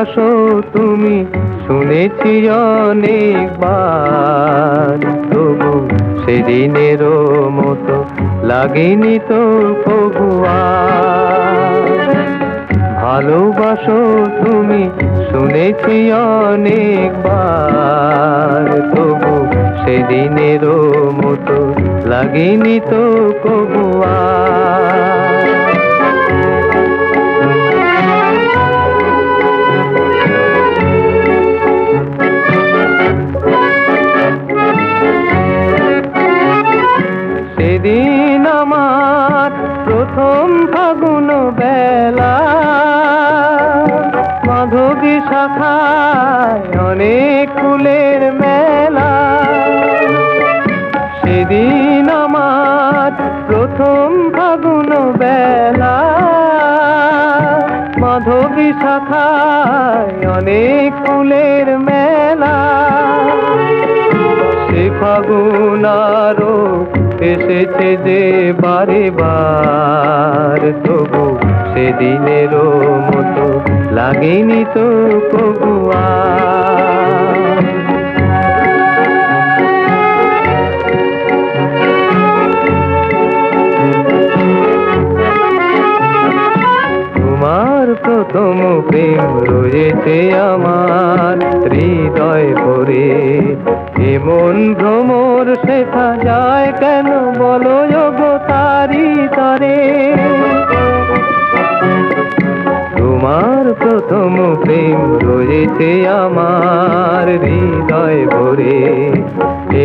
ভালোবাসো তুমি, শুনেছি অনেকবার। তবু সেদিনেরও মতো লাগেনি তো কবুয়া ভালোবাসো তুমি, শুনেছি অনেকবার। তবু সেদিনেরও মতো লাগেনি তো কবুয়া সেদিন আমার প্রথম ফাগুন বেলা। মাধবী শাখায় অনেক ফুলের মেলা। সেদিন আমার প্রথম ফাগুন বেলা। শাখায় অনেক ফুলের মেলা। সে ফাগুন আরও এসেছে যে বারে বার। তবু সেদিনেরও মতো লাগেনি তো কবুয়া। প্রথম প্রেম রয়েছে আমার, হৃদয় ভরে। এমন ভ্রমর শেখা যায় কেন বলো গো তারি? তোমার প্রথম প্রেম রয়েছে আমার, হৃদয় ভরে।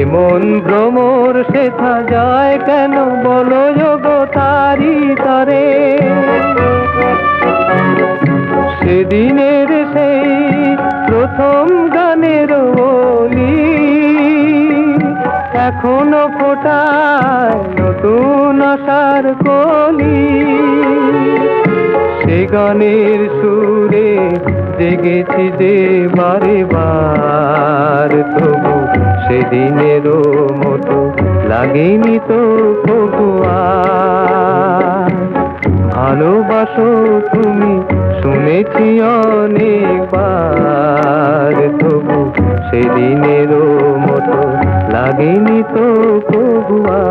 এমন ভ্রমর শেখা যায় কেন বলো গো তারি তরে? সেদিনের সেই প্রথম গানের বলি। এখনও ফোটায় নতুন আশার কলি। সে গানের সুরে জেগেছি যে বারে বার, তবু সেদিনেরও মতো লাগেনি তো কবুয়া ভালোবাসো শুনেছি অনেকবার তবু সেদিনেরও মতো লাগেনি তো কবুয়া